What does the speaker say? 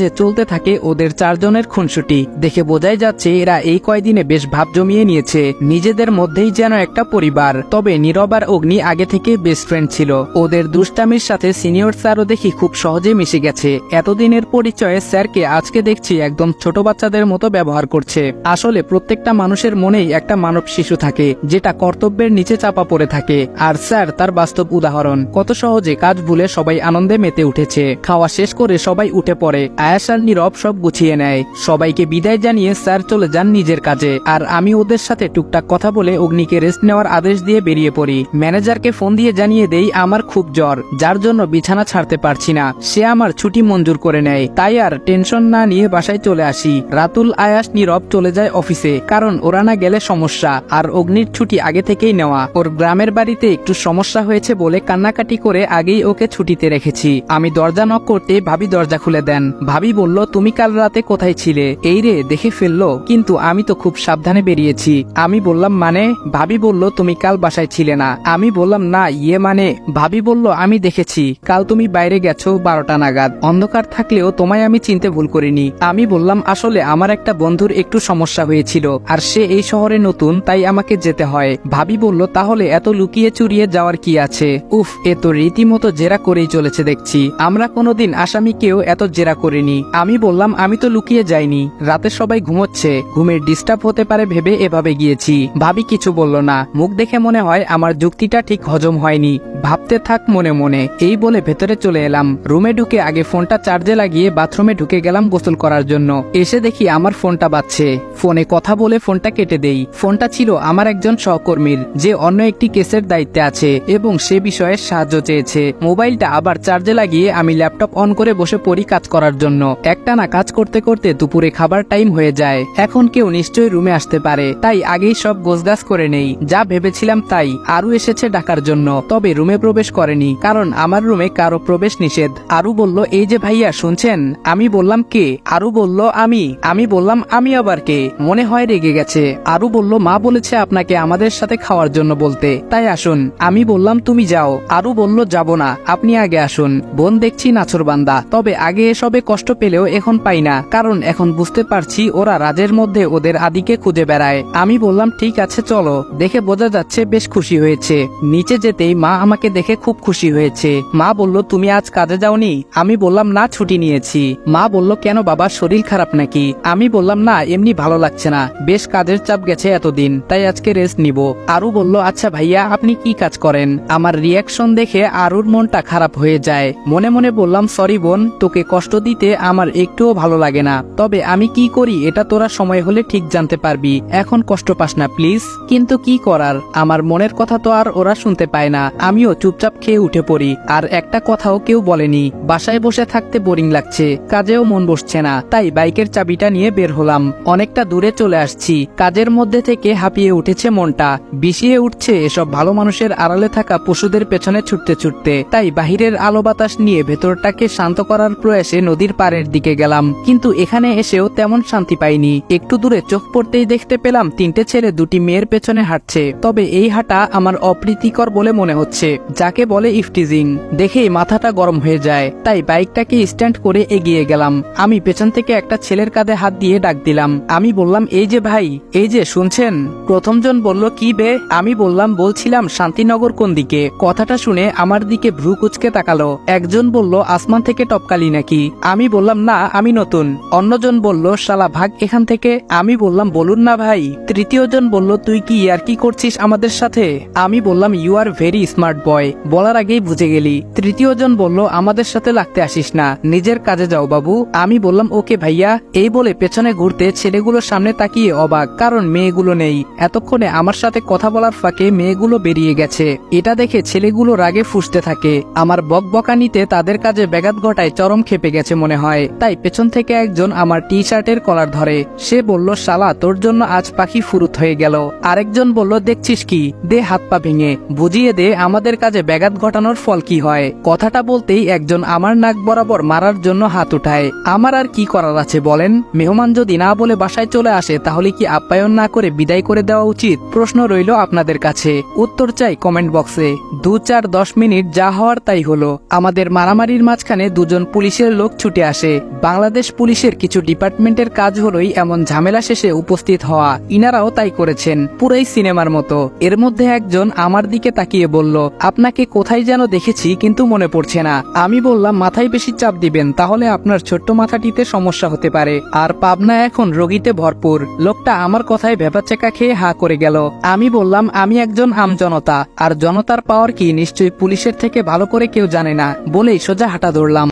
যে চলতে থাকে ওদের চারজনের খুনসুটি। দেখে বোঝাই যাচ্ছে এরা এই কয়দিনে বেশ ভাব জমিয়ে নিয়েছে। নিজেদের মধ্যেই যেন একটা পরিবার। তবে নীরব আর অগ্নি আগে থেকে বেস্ট ফ্রেন্ড ছিল। ওদের দুষ্টামির সাথে সিনিয়র স্যারও দেখি খুব সহজে মিশে গেছে। এতদিনের পরিচয়ে স্যারকে আজকে দেখছি একদম ছোট বাচ্চাদের মতো ব্যবহার করছে। আসলে প্রত্যেকটা মানুষের মনেই একটা মানব শিশু থাকে, যেটা কর্তব্যের নিচে চাপা পড়ে থাকে। আর স্যার তার বাস্তব উদাহরণ। কত সহজে কাজ ভুলে সবাই আনন্দে মেতে উঠেছে। খাওয়া শেষ করে সবাই উঠে পড়ে। আয়াস আর নীরব সব গুছিয়ে নেয়। সবাইকে বিদায় জানিয়ে স্যার চলে যান নিজের কাজে। আর আমি ওদের সাথে টুকটাক কথা বলে অগ্নিকে রেস্ট নেওয়ার আদেশ দিয়ে বেরিয়ে পড়ি। ম্যানেজারকে ফোন দিয়ে জানিয়ে দেই, আমার খুব জ্বর, যার জন্য বিছানা ছাড়তে পারছি না। সে আমার ছুটি মঞ্জুর করে নেয়। তাই আর টেনশন না নিয়ে বাসায় চলে আসি। রাতুল, আয়াস, নীরব চলে যায় অফিসে, কারণ ওরা না গেলে সমস্যা। আর অগ্নির ছুটি আগে থেকেই নেওয়া। ওর গ্রামের বাড়িতে একটু সমস্যা হয়েছে বলে কান্নাকাটি করে আগেই ওকে ছুটিতে রেখেছি। আমি দরজা নক করতে ভাবি দরজা খুলে দেন। ভাবি বলল, তুমি কাল রাতে কোথায় ছিলে? এই রে, দেখে ফেলল, কিন্তু আমি তো খুব সাবধানে বেরিয়েছি। আমি বললাম মানে? ভাবি বলল, তুমি কাল বাসায় ছিলে না। আমি বললাম, না ইয়ে মানে? ভাবি বলল, আমি দেখেছি, কাল তুমি বাইরে গেছো বারোটা নাগাদ। অন্ধকার থাকলেও তোমায় আমি চিনতে ভুল করিনি। আমি বললাম, আসলে আমার একটা বন্ধুর একটু সমস্যা হয়েছিল, আর সে এই শহরে নতুন, তাই আমাকে যেতে হয়। ভাবি বলল, তাহলে এত লুকিয়ে চুরিয়ে যাওয়ার কি আছে? উফ, এ তো রীতিমতো জেরা করেই চলেছে দেখছি। আমরা কোনোদিন আসামিকেও এত জেরা করিনি। আমি বললাম, আমি তো লুকিয়ে যাইনি। রাতে সবাই ঘুমোচ্ছে। ঘুমের ডিস্টার্ব হতে পারে ভেবে এভাবে গিয়েছি। ভাবি কিছু বলল না। মুখ দেখে মনে হয় আমার যুক্তিটা ঠিক হজম হয়নি। ভাবতে থাক মনে মনে। এই বলে ভেতরে চলে এলাম। রুমে ঢুকে আগে ফোনটা চার্জে লাগিয়ে বাথরুমে ঢুকে গেলাম গোসল করার জন্য। এসে দেখি আমার ফোনটা বাজছে। ফোনে কথা বলে ফোনটা কেটে দেই। ফোনটা ছিল আমার একজন সহকর্মীর, যে অন্য একটি কেসের দায়িত্বে আছে এবং সে বিষয়ে সাহায্য চেয়েছে। মোবাইলটা আবার চার্জে লাগিয়ে আমি ল্যাপটপ অন করে বসে পড়ি কাজ করার জন্য। একটানা কাজ করতে করতে দুপুরে খাবার টাইম হয়ে যায়। এখন কেউ নিশ্চয়ই রুমে আসতে পারে, তাই আগেই সব গোছগাছ করে নেই। যা ভেবেছিলাম তাই আরু এসেছে ডাকার জন্য, তবে রুমে প্রবেশ করেনি, কারণ আমার রুমে কারও প্রবেশ নিষেধ। আরু বলল, এই যে ভাইয়া, শুনছেন? আমি বললাম, কে? আরু বলল, আমি। আমি বললাম, আমি আবার কে? মনে হয় রেগে গেছে। আরু বলল, মা বলেছে আপনাকে আমাদের সাথে খাওয়ার জন্য বলতে, তাই আসুন। আমি বললাম, তুমি যাও। আরু বলল, যাব না, আপনি আগে আসুন। বোন দেখছি নাছরবান্দা তবে আগে এসবে কষ্ট পেলেও এখন পাই না, কারণ এখন বুঝতে পারছি ওরা রাজের মধ্যে ওদের আদিকে খুঁজে বেড়ায়। আমি বললাম, ঠিক আছে, চলো। দেখে বোঝা যাচ্ছে বেশ খুশি হয়েছে। নিচে যেতেই মা আমাকে দেখে খুব খুশি হয়েছে। মা বলল, তুমি আজ কাজে যাওনি? আমি বললাম, না, ছুটি নিয়েছি। মা বলল, কেন বাবা, শরীর খারাপ নাকি? আমি বললাম, না, এমনি ভালো লাগছে না। বেশ কাজের চাপ গেছে এতদিন, তাই আজকে রেস্ট নিব। আরু বলল আচ্ছা ভাইয়া, আপনি কি কাজ করেন? আমার রিয়াকশন দেখে আরুর মনটা খারাপ হয়ে যায়। মনে মনে বললাম, সরি বোন, তোকে কষ্ট দিতে আমার একটুও ভালো লাগে না। তবে আমি কি করি এটা তোরা সময় হলে ঠিক জানতে পারবি। এখন কষ্ট পাস না, প্লিজ। কিন্তু কি করার? আমার মনের কথা তো আর ওরা শুনতে পায় না। আমিও চুপচাপ খেয়ে উঠে পড়ি। আর একটা কথাও কেউ বলেনি। বাসায় বসে থাকতে বোরিং লাগছে। কাজেও মন বসছে না। তাই বাইকের চাবিটা নিয়ে বের হলাম। অনেকটা দূরে চলে আসছি। কাজের মধ্যে থেকে হাঁপিয়ে উঠেছে মনটা। বিষিয়ে উঠছে এসব ভালো মানুষের আড়ালে থাকা পশুদের পেছনে ছুটতে ছুটতে। তাই বাহিরের আলো বাতাস নিয়ে ভেতরটাকে শান্ত করার প্রয়াসে নদীর পাড়ের দিকে গেলাম, কিন্তু এখানে এসেও তেমন শান্তি পাইনি। একটু দূরে চোখ পড়তেই দেখতে পেলাম তিনটে ছেলে দুটি মেয়ের পেছনে হাঁটছে। তবে এই হাঁটা আমার অপ্রীতিকর বলে মনে হচ্ছে, যাকে বলে ইফটিজিং। দেখেই মাথাটা গরম হয়ে যায়, তাই বাইকটাকে স্ট্যান্ড করে এগিয়ে গেলাম। আমি পেছন থেকে একটা ছেলের কাঁধে হাত দিয়ে ডাক দিলাম। আমি বললাম, এই যে ভাই, এই যে শুনছেন? প্রথমজন বলল, কি বে? আমি বললাম, বলছিলাম শান্তিনগর কোন দিকে? কথাটা শুনে আমার দিকে ভ্রু কুচকে তাকালো। একজন বলল, আসমান থেকে টপকালি নাকি? আমি বললাম, না, আমি নতুন। অন্যজন বলল, শালা ভাগ, এখান থেকে। আমি বললাম, বলুন না ভাই। তৃতীয়জন বলল, তুই কি ইয়ার কি করছিস আমাদের সাথে? আমি বললাম you are very smart boy বলার আগেই বুঝে গেলি। তৃতীয়জন বলল, আমাদের সাথে লাগতে আসিস না। নিজের কাজে যাও বাবু। আমি বললাম, ওকে ভাইয়া। এই বলে পেছনে ঘুরতে ছেলেগুলোর সামনে তাকিয়ে অবাক, কারণ মেয়েগুলো নেই। এতক্ষণে আমার সাথে কথা বলার ফাঁকে মেয়েগুলো বেরিয়ে গেছে। এটা দেখে ছেলেগুলো রাগে ফুসতে থাকে। আমার বকবকানিতে তাদের কাজে ব্যাঘাত ঘটায় চরম খেপে গেছে মনে হয়। তাই পেছন থেকে একজন আমার টি শার্টের কলার ধরে। সে বলল, শালা, তোর জন্য আজ পাখি ফুরুত হয়ে গেল। আরেকজন বলল, দেখছিস কি? দে হাত পা ভেঙে। বুঝিয়ে দে, আমাদের কাজে ব্যাঘাত ঘটানোর ফল কি হয়? কথাটা বলতেই একজন আমার নাক বরাবর মারার জন্য হাত উঠায়। আমার আর কি করার আছে বলেন? মেহমান যদি না বলে বাসায় চলে আসে, তাহলে কি আপ্যায়ন না করে বিদায় করে দেওয়া উচিত? প্রশ্ন রইল আপনাদের কাছে। উত্তর চাই কমেন্ট বক্সে। দু চার দশ মিনিট যা হওয়ার তাই হলো। আমাদের মারামারির মাঝখানে দুজন পুলিশের লোক ছুটে আসে। বাংলাদেশ পুলিশের কিছু ডিপার্টমেন্টের কাজ হলোই এমন ঝামেলা শেষে উপস্থিত হওয়া। ইনারাও তাই করেছেন, পুরাই সিনেমার মতো। এর মধ্যে একজন আমার দিকে তাকিয়ে বলল, আপনাকে কোথায় যেন দেখেছি কিন্তু মনে পড়ছে না। আমি বললাম, মাথায় বেশি চাপ দিবেন, তাহলে আপনার ছোট্ট মাথাটিতে সমস্যা হতে পারে। আর পাবনা এখন রোগীতে ভরপুর। লোকটা আমার কথায় ভেপাচেকা খেয়ে হা করে গেল। আমি বললাম, আমি একজন আমজনতা আর জনতার পাওয়ার কি নিশ্চয়ই পুলিশের থেকে ভালো করে কেউ জানে না? বলেই সোজা হাঁটা ধরলাম।